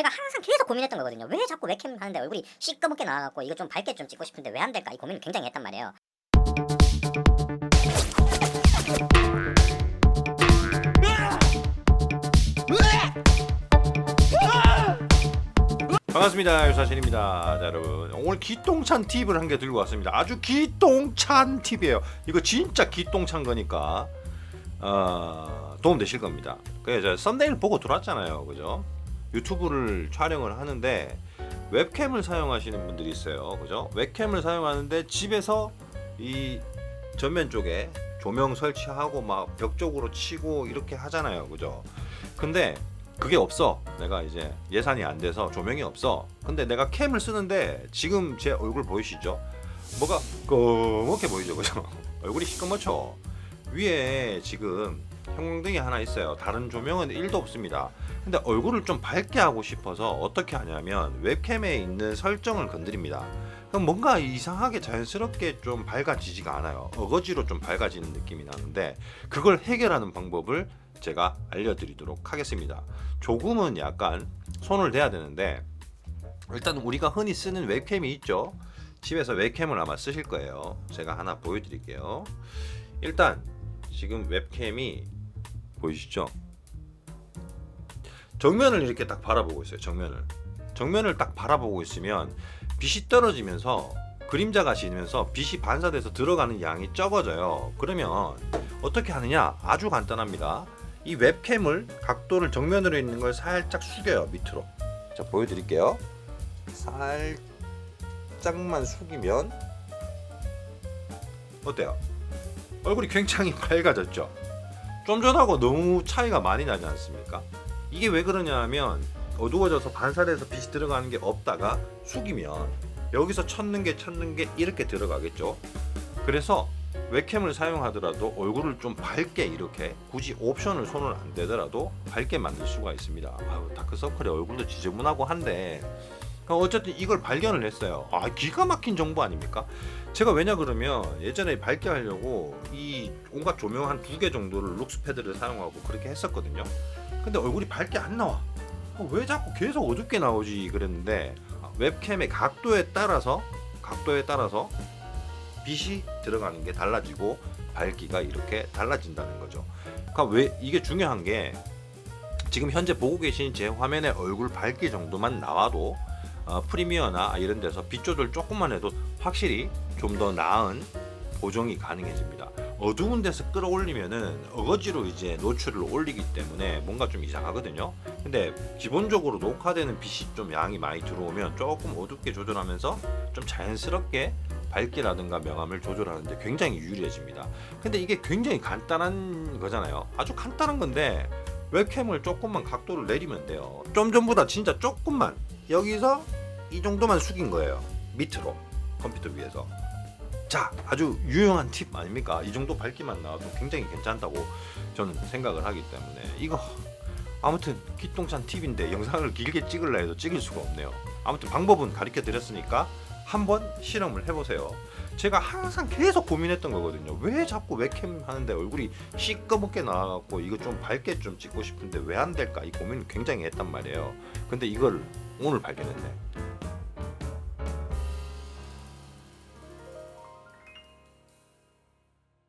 제가 항상 계속 고민했던 거거든요. 왜 자꾸 웹캠 하는데 얼굴이 시꺼멓게 나와갖고 이거 좀 밝게 좀 찍고 싶은데 왜 안 될까? 이 고민을 굉장히 했단 말이에요. 반갑습니다 유사신입니다. 자, 여러분 오늘 기똥찬 팁을 한 개 들고 왔습니다. 아주 기똥찬 팁이에요. 이거 진짜 기똥찬 거니까 어, 도움 되실 겁니다. 그래서 썸네일 보고 들어왔잖아요. 그죠 유튜브를 촬영을 하는데 웹캠을 사용하시는 분들이 있어요 그죠 웹캠을 사용하는데 집에서 이 전면 쪽에 조명 설치하고 막 벽 쪽으로 치고 이렇게 하잖아요 그죠 근데 그게 없어. 내가 이제 예산이 안 돼서 조명이 없어. 근데 내가 캠을 쓰는데 지금 제 얼굴 보이시죠? 뭐가 검게 보이죠, 그죠? 얼굴이 시꺼멓죠. 위에 지금 형광등이 하나 있어요. 다른 조명은 1도 없습니다. 근데 얼굴을 좀 밝게 하고 싶어서 어떻게 하냐면 웹캠에 있는 설정을 건드립니다. 그럼 뭔가 이상하게 자연스럽게 좀 밝아지지가 않아요. 어거지로 좀 밝아지는 느낌이 나는데 그걸 해결하는 방법을 제가 알려드리도록 하겠습니다. 조금은 약간 손을 대야 되는데 일단 우리가 흔히 쓰는 웹캠이 있죠. 집에서 웹캠을 아마 쓰실 거예요. 제가 하나 보여드릴게요. 일단 지금 웹캠이 보이시죠? 정면을 이렇게 딱 바라보고 있어요. 정면을 정면을 딱 바라보고 있으면 빛이 떨어지면서 그림자가 지면서 빛이 반사돼서 들어가는 양이 적어져요. 그러면 어떻게 하느냐? 아주 간단합니다. 이 웹캠을 각도를 정면으로 있는 걸 살짝 숙여요 밑으로. 자 보여드릴게요. 살짝만 숙이면 어때요? 얼굴이 굉장히 밝아졌죠. 좀 전하고 너무 차이가 많이 나지 않습니까? 이게 왜 그러냐면 어두워져서 반사돼서 빛이 들어가는 게 없다가 숙이면 여기서 찾는 게 찾는 게 이렇게 들어가겠죠. 그래서 웹캠을 사용하더라도 얼굴을 좀 밝게 이렇게 굳이 옵션을 손을 안 대더라도 밝게 만들 수가 있습니다. 아유, 다크서클에 얼굴도 지저분하고 한데 어쨌든 이걸 발견을 했어요. 아 기가 막힌 정보 아닙니까? 제가 왜냐 그러면 예전에 밝게 하려고 이 온갖 조명 한 두 개 정도를 룩스 패드를 사용하고 그렇게 했었거든요. 근데 얼굴이 밝게 안 나와. 어, 왜 자꾸 계속 어둡게 나오지 그랬는데 아, 웹캠의 각도에 따라서 각도에 따라서 빛이 들어가는 게 달라지고 밝기가 이렇게 달라진다는 거죠. 그러니까 왜 이게 중요한 게 지금 현재 보고 계신 제 화면에 얼굴 밝기 정도만 나와도 어, 프리미어나 이런 데서 빛 조절 조금만 해도 확실히 좀 더 나은 보정이 가능해집니다. 어두운 데서 끌어올리면은 어거지로 이제 노출을 올리기 때문에 뭔가 좀 이상하거든요. 근데 기본적으로 녹화되는 빛이 좀 양이 많이 들어오면 조금 어둡게 조절하면서 좀 자연스럽게 밝기라든가 명암을 조절하는데 굉장히 유리해집니다. 근데 이게 굉장히 간단한 거잖아요. 아주 간단한 건데 웹캠을 조금만 각도를 내리면 돼요. 좀 전보다 진짜 조금만 여기서 이 정도만 숙인 거예요. 밑으로 컴퓨터 위에서. 자, 아주 유용한 팁 아닙니까? 이 정도 밝기만 나와도 굉장히 괜찮다고 저는 생각을 하기 때문에 이거 아무튼 기똥찬 팁인데 영상을 길게 찍을라 해도 찍을 수가 없네요. 아무튼 방법은 가르쳐 드렸으니까 한번 실험을 해보세요. 제가 항상 계속 고민했던 거거든요. 왜 자꾸 웹캠 하는데 얼굴이 시꺼멓게 나와갖고 이거 좀 밝게 좀 찍고 싶은데 왜 안 될까 이 고민을 굉장히 했단 말이에요. 근데 이걸 오늘 발견했네.